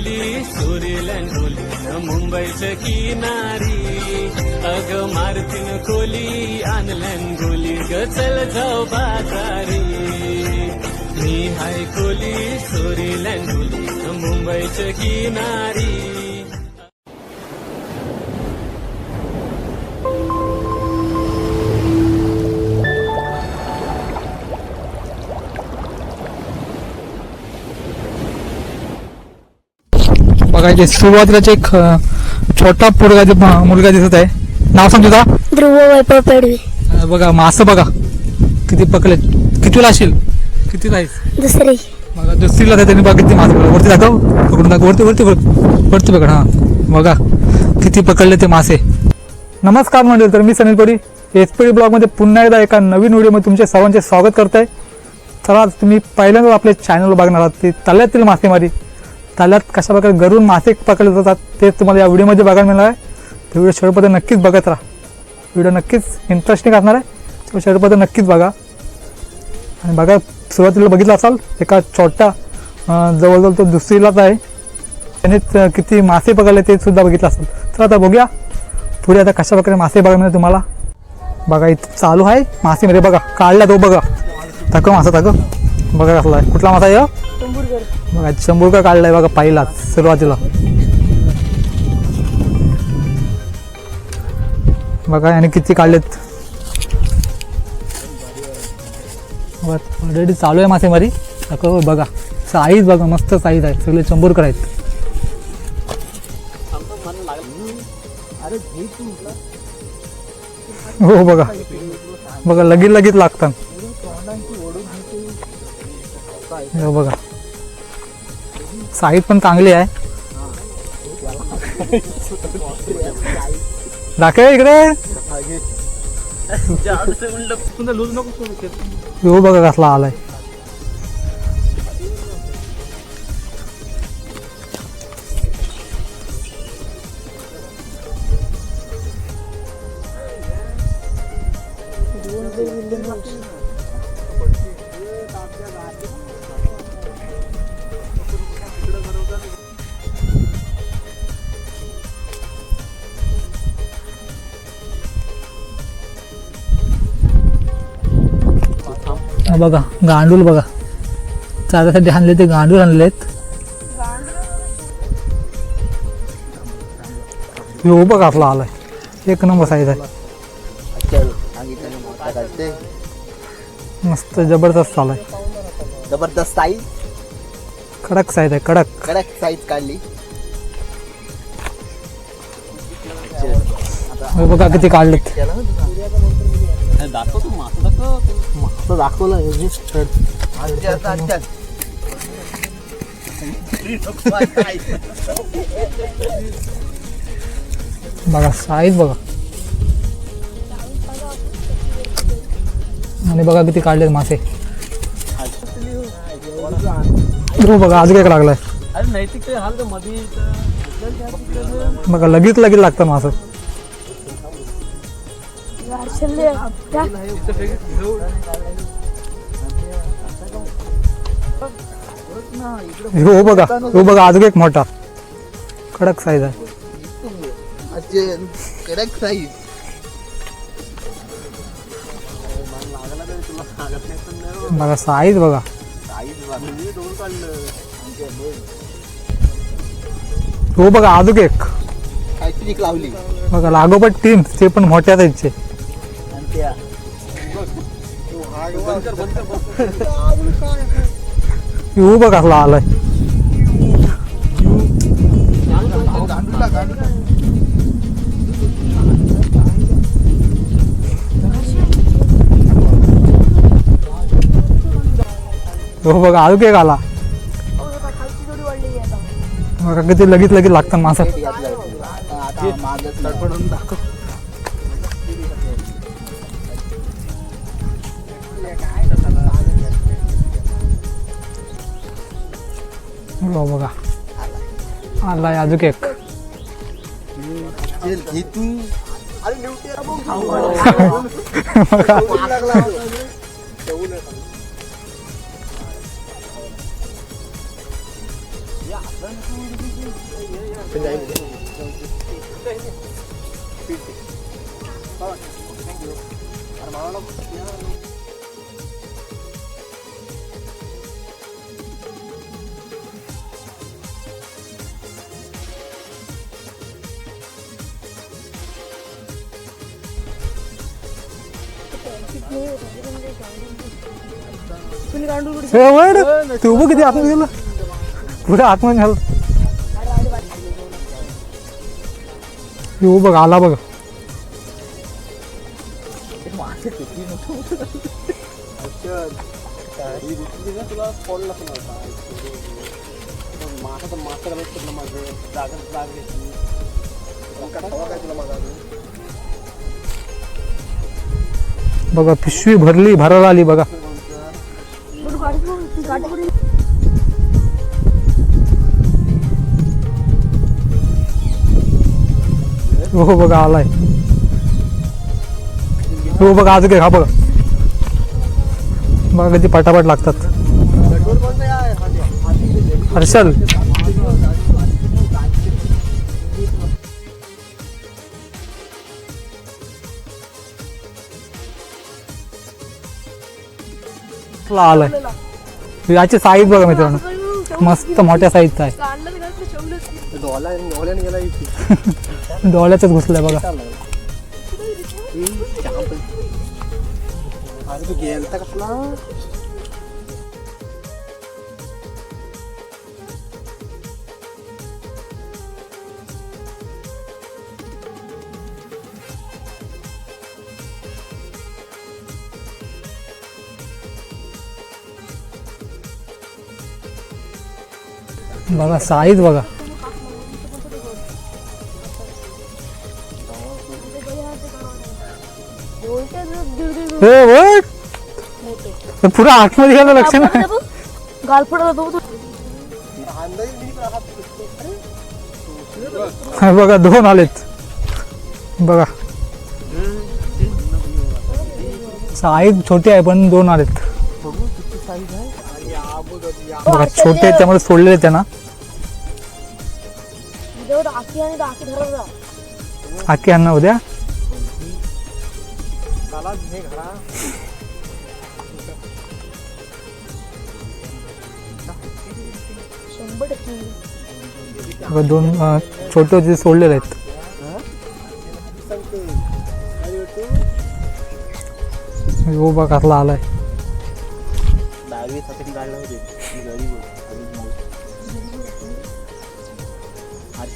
मुली सोरीलन डोली मुंबईच्या किनारी. अग मारतीन कोली आणलन गोली ग चल जाऊ बाजारी. मी हाय कोली सोरीलन डोली मुंबईच्या किनारी. बघा इथे सुरुवातीलाच एक छोटा पोरगा मुलगा दिसत आहे. नाव सांग तुझा. ध्रुव वैभव पेडवी बघा मासं बघा. किती पकले कितीला असेल? किती राहील? दुसरी. बघा दुसरीला त्यांनी बघा किती मासे वरती दाखव. पकडून दाखव. वरती वरती वरती. पकड हा. बघा किती पकडले ते मासे. नमस्कार मंडळी तर मी सनील पडी एस पी डी ब्लॉगमध्ये पुन्हा एकदा एका नवीन व्हिडिओमध्ये तुमचे सर्वांचे स्वागत करत आहे चला आज तुम्ही पहिल्यांदा आपल्या चॅनल बघणार आहात ते तल्यातील मासेमारी. तालात कशा प्रकारे घरून मासे पकडले जातात ते तुम्हाला या व्हिडिओमध्ये बघायला मिळणार आहे. तर व्हिडिओ शेवटपर्यंत नक्कीच बघत राहा. व्हिडिओ नक्कीच इंटरेस्टिंग असणार आहे. तो शेवटपर्यंत नक्कीच बघा. आणि बघा सुरुवातीला बघितलं असाल एका छोट्या जवळजवळ तो दुसरीलाच आहे. त्याने किती मासे पकडले ते सुद्धा बघितलं असेल. तर आता बघूया पुढे आता कशा प्रकारे मासे बघायला मिळेल तुम्हाला. बघा इथं चालू आहे मासेमध्ये. बघा काढला तो बघा. टाकं मासा टाकं बघा कसला आहे. कुठला मासा आहे बघा बघा शंभूरका काढलाय बघा पाहिला सुरुवातीला. बघा आणि किती काढलेत. ऑलरेडी चालू आहे मासेमारी. बघा साईज बघा मस्त साईज आहे. सगळे चंबूरकर आहेत. हो बघा. बघा लगेच लगेच लागतात. हो बघा. साईज पण चांगली आहे. दाखव इकडे. हो बघा कसला आलाय. बघा गांडूल बघा. चारासाठी आणले ते गांडूल आणले आहेत. हो बघा आपला आलाय? एक नंबर साईज आहे. मस्त जबरदस्त आलाय. जबरदस्त साईज कडक साईज आहे कडक. कडक साईज काढली. बघा किती काढलेत. तो दाखवलं बघा साईज बघा. आणि बघा किती काढलेत मासे. हो बघा अजून एक लागलाय. अरे नैतिक ते हाल तर मध्ये बघा लगेच लगेच लागतं मासं. हो बघा हो बघा अजून एक मोठा. कडक साईज आहे. कडक साईज बघा. साईज बघा. हो बघा अजून एक. लावली. बघा लागोपाठ तीन ते पण मोठ्या साईजचे त्या हो बघा आलाय हो बघा अजून एक आला. बघा किती लगेच लगेच लागतात मासा हो बघा. आलाय अजून एक. चल, घे हे वळ तू उभं किती आतमध्ये गेलं? पुढे आतमध्ये झालं? हे उभं आला बघ. तुला पडला पण होता मासा तर मासा माझं बघा पिशवी भरली भरायला आली बघा. हो बघा आलाय. हो बघा आज हा बघा. बघा कधी पटापट लागतात. हर्षल कसला आलाय? याचे साईज बघा मित्रांनो. मस्त मोठ्या साईजचा आहे. डोला घुसलाय बघा. गेलता कसला? बघा साईज बघा. हे पुरा आतमध्ये गेलं लक्ष नाही. हे बघा दोन आलेत. बघा. साईज छोटी आहे पण दोन आलेत. बघू छोटे आहेत त्यामुळे सोडलेले त्यांना. आखी आणि आखी धरत जा उद्या? हे शंभर टक्के. दोन छोटे ते सोडलेले आहेत. हो बघा कसला आलाय.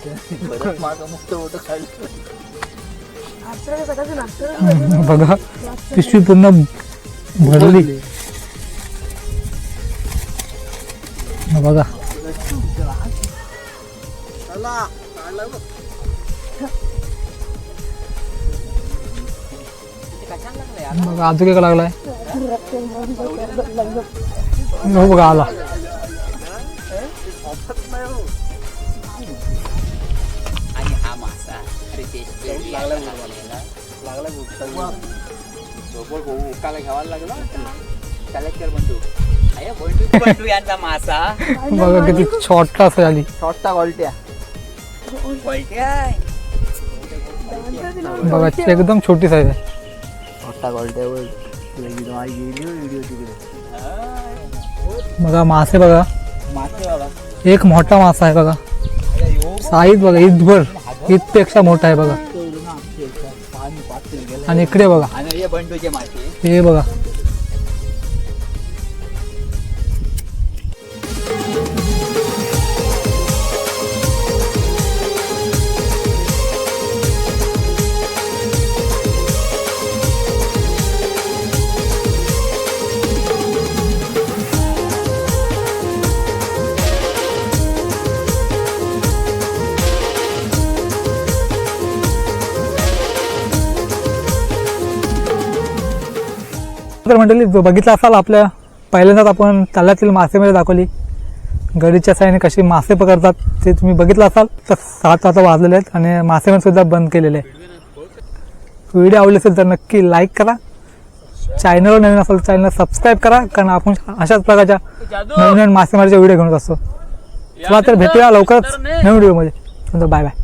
परत माझं मोठं मोठं बघा पिशवी पूर्ण भरली. बघा बघा. अजून काय लागलाय. हो बघा आला. रितेश लागला गुड बघ लागला गुड झोपड भाऊ उकाला घ्यावा लागला कलेक्टर बंधू अरे बंधू बंधू यांचा मासा बघा किती छोटा असं झाली छोटा क्वालिटी वळट्याय. बघा एकदम छोटी साईज आहे छोटा क्वालिटी बोल व्हिडिओ तिकडे बघा मासे बघा मासे बाबा एक मोठा मासा आहे बघा साईज बघा ईदभर ईदपेक्षा मोठा आहे बघा. आणि इकडे बघा. हे हे बघा. तर मंडळी बघितलं असाल आपल्या पहिल्यांदाच आपण तळ्यातील मासेमारी दाखवली. गडीच्या साईने कशी मासे पकडतात ते तुम्ही बघितलं असाल तर सात आता वाजलेले आहेत आणि मासेमारी सुद्धा बंद केलेले आहे व्हिडिओ आवडले असेल तर नक्की लाईक करा. चॅनलवर नवीन असेल तर चॅनल सबस्क्राईब करा कारण आपण अशाच प्रकारच्या नवीन नवीन मासेमारीच्या व्हिडिओ घेऊन असतो चला तर भेटूया लवकरच नवीन व्हिडिओमध्ये बाय बाय